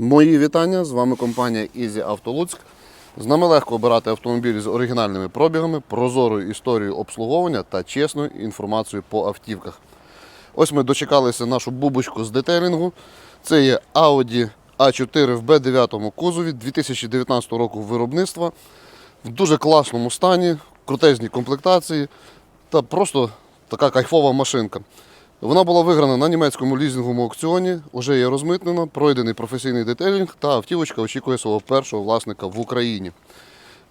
Мої вітання, з вами компанія Easy Auto Луцьк. З нами легко обирати автомобілі з оригінальними пробігами, прозорою історією обслуговування та чесною інформацією по автівках. Ось ми дочекалися нашу бубочку з детейлінгу. Це є Audi A4 в B9 кузові 2019 року виробництва в дуже класному стані, крутезній комплектації та просто така кайфова машинка. Вона була виграна на німецькому лізинговому аукціоні, вже є розмитнена, пройдений професійний детейлінг та автівочка очікує свого першого власника в Україні.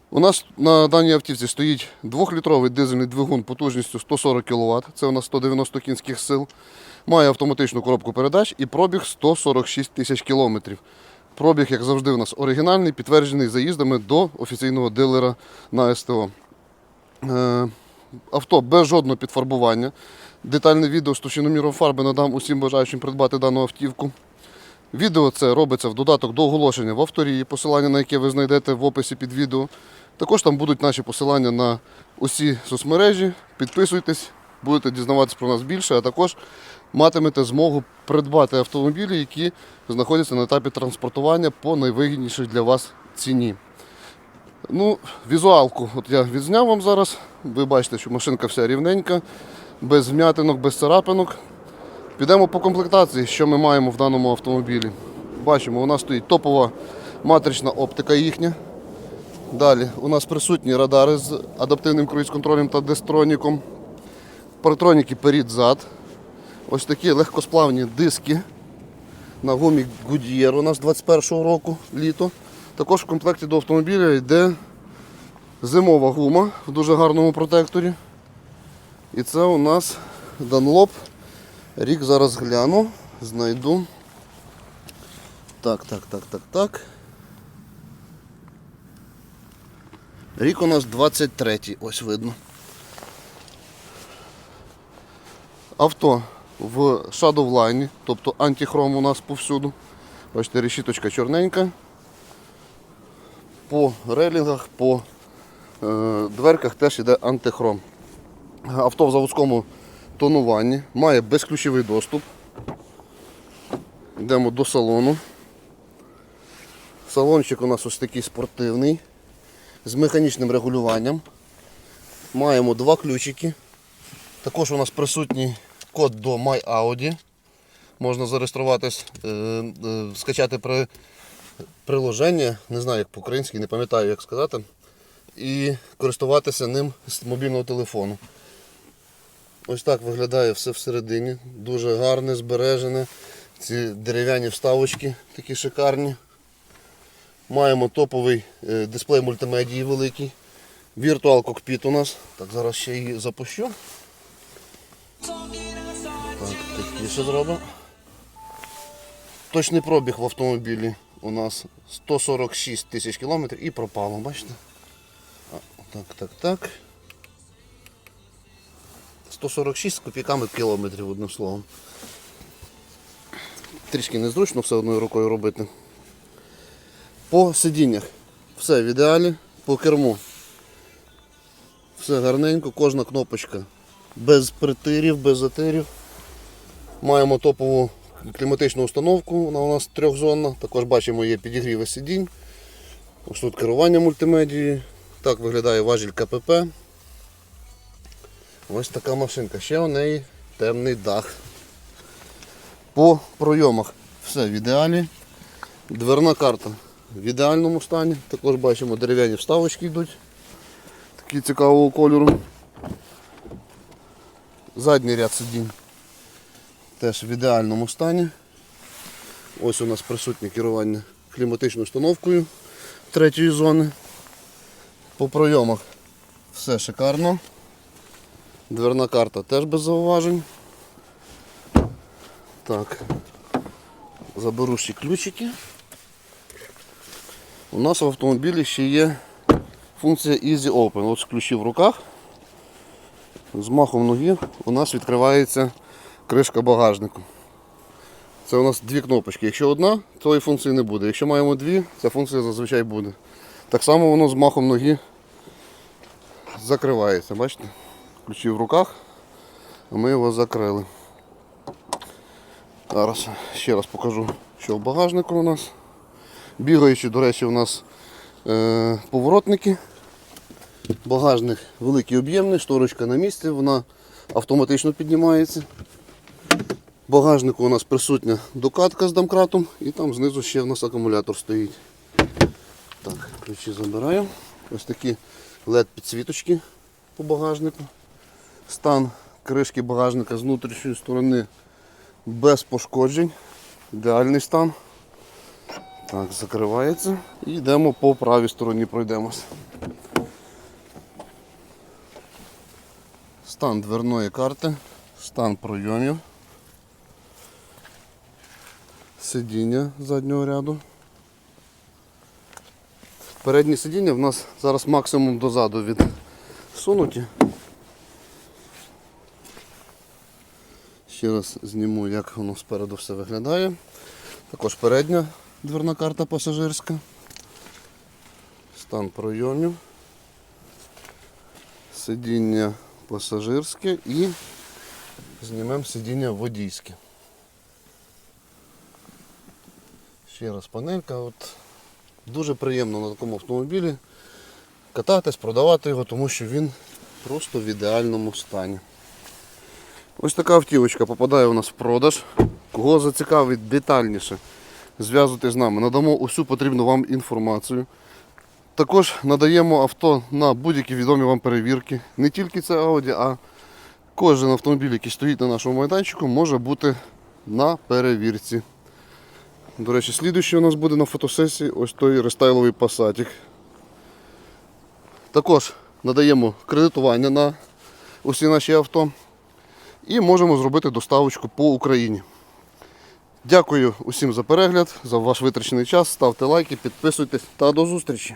У нас на даній автівці стоїть 2-літровий дизельний двигун потужністю 140 кВт, це у нас 190 кінських сил. Має автоматичну коробку передач і пробіг 146 тисяч кілометрів. Пробіг, як завжди, у нас оригінальний, підтверджений заїздами до офіційного дилера на СТО. Е, Авто без жодного підфарбування. Детальне відео з товщиноміром фарби надам усім бажаючим придбати дану автівку. Відео це робиться в додаток до оголошення в авторії, посилання на яке ви знайдете в описі під відео. Також там будуть наші посилання на усі соцмережі. Підписуйтесь, будете дізнаватися про нас більше, а також матимете змогу придбати автомобілі, які знаходяться на етапі транспортування по найвигіднішій для вас ціні. Ну, візуалку от я відзняв вам зараз. Ви бачите, що машинка вся рівненька, без вм'ятинок, без царапинок. Підемо по комплектації, що ми маємо в даному автомобілі. Бачимо, у нас стоїть топова матрична оптика їхня. Далі у нас присутні радари з адаптивним круїз-контролем та дестроніком. Партроніки перед-зад. Ось такі легкосплавні диски на гумі Goodyear у нас 21-го року літо. Також в комплекті до автомобіля йде зимова гума в дуже гарному протекторі. І це у нас Dunlop. Рік зараз гляну, знайду. Так, так, так, так, так. Рік у нас 23-й, ось видно. Авто в Shadowline, тобто антихром у нас повсюду. Бачите, решіточка чорненька. По релінгах, по е, дверках теж йде антихром. Авто в заводському тонуванні, має безключовий доступ. Йдемо до салону. Салончик у нас ось такий спортивний, з механічним регулюванням. Маємо два ключики. Також у нас присутній код до MyAudi. Можна зареєструватись, е, е, скачати при, приложення, не знаю як по-українськи, не пам'ятаю як сказати, і користуватися ним з мобільного телефону. Ось так виглядає все всередині. Дуже гарне, збережене. Ці дерев'яні вставочки такі шикарні. Маємо топовий е, дисплей мультимедії великий. Віртуал кокпіт у нас. Так, зараз ще її запущу. Так, зробимо. Точний пробіг в автомобілі у нас 146 тисяч кілометрів і пропало, бачите? А, Так, так, так. 146 з копійками кілометрів, одним словом. Трішки незручно все одною рукою робити. По сидіннях все в ідеалі, по керму. Все гарненько, кожна кнопочка без притирів, без затирів. Маємо топову кліматичну установку, вона у нас трьохзонна. Також бачимо є підігріви сидінь. Ось тут керування мультимедією. Так виглядає важіль КПП. Ось така машинка. Ще у неї темний дах. По пройомах все в ідеалі. Дверна карта в ідеальному стані. Також бачимо дерев'яні вставочки йдуть. Такі цікавого кольору. Задній ряд сидінь теж в ідеальному стані. Ось у нас присутнє керування кліматичною установкою третьої зони. По пройомах все шикарно. Дверна карта теж без зауважень. Так, заберу ще ключики. У нас в автомобілі ще є функція Easy Open. Ось ключі в руках. З махом ноги у нас відкривається кришка багажнику. Це у нас дві кнопочки. Якщо одна, цієї функції не буде. Якщо маємо дві, ця функція зазвичай буде. Так само воно з махом ноги закривається. Бачите? Ключі в руках, ми його закрили. Зараз ще раз покажу, що в багажнику у нас. Бігаючи, до речі, у нас е, поворотники. Багажник великий об'ємний, шторочка на місці, вона автоматично піднімається. В багажнику у нас присутня докатка з домкратом і там знизу ще в нас акумулятор стоїть. Так, ключі забираю. Ось такі LED підсвіточки по багажнику. Стан кришки багажника з внутрішньої сторони без пошкоджень. Ідеальний стан. Так, закривається. І йдемо по правій стороні, пройдемось. Стан дверної карти, стан пройомів, сидіння заднього ряду. Передні сидіння в нас зараз максимум дозаду відсунуті. Ще раз зніму, як воно спереду все виглядає. Також передня дверна карта пасажирська. Стан пройомів. Сидіння пасажирське і знімемо сидіння водійське. Ще раз панелька. От Дуже приємно на такому автомобілі кататись, продавати його, тому що він просто в ідеальному стані. Ось така автівочка попадає у нас в продаж. Кого зацікавить детальніше, зв'язуйтесь з нами. Надамо усю потрібну вам інформацію. Також надаємо авто на будь-які відомі вам перевірки. Не тільки це Audi, а кожен автомобіль, який стоїть на нашому майданчику, може бути на перевірці. До речі, слідуючий у нас буде на фотосесії ось той рестайловий пасатик. Також надаємо кредитування на усі наші авто і можемо зробити доставочку по Україні. Дякую усім за перегляд, за ваш витрачений час. Ставте лайки, підписуйтесь та до зустрічі!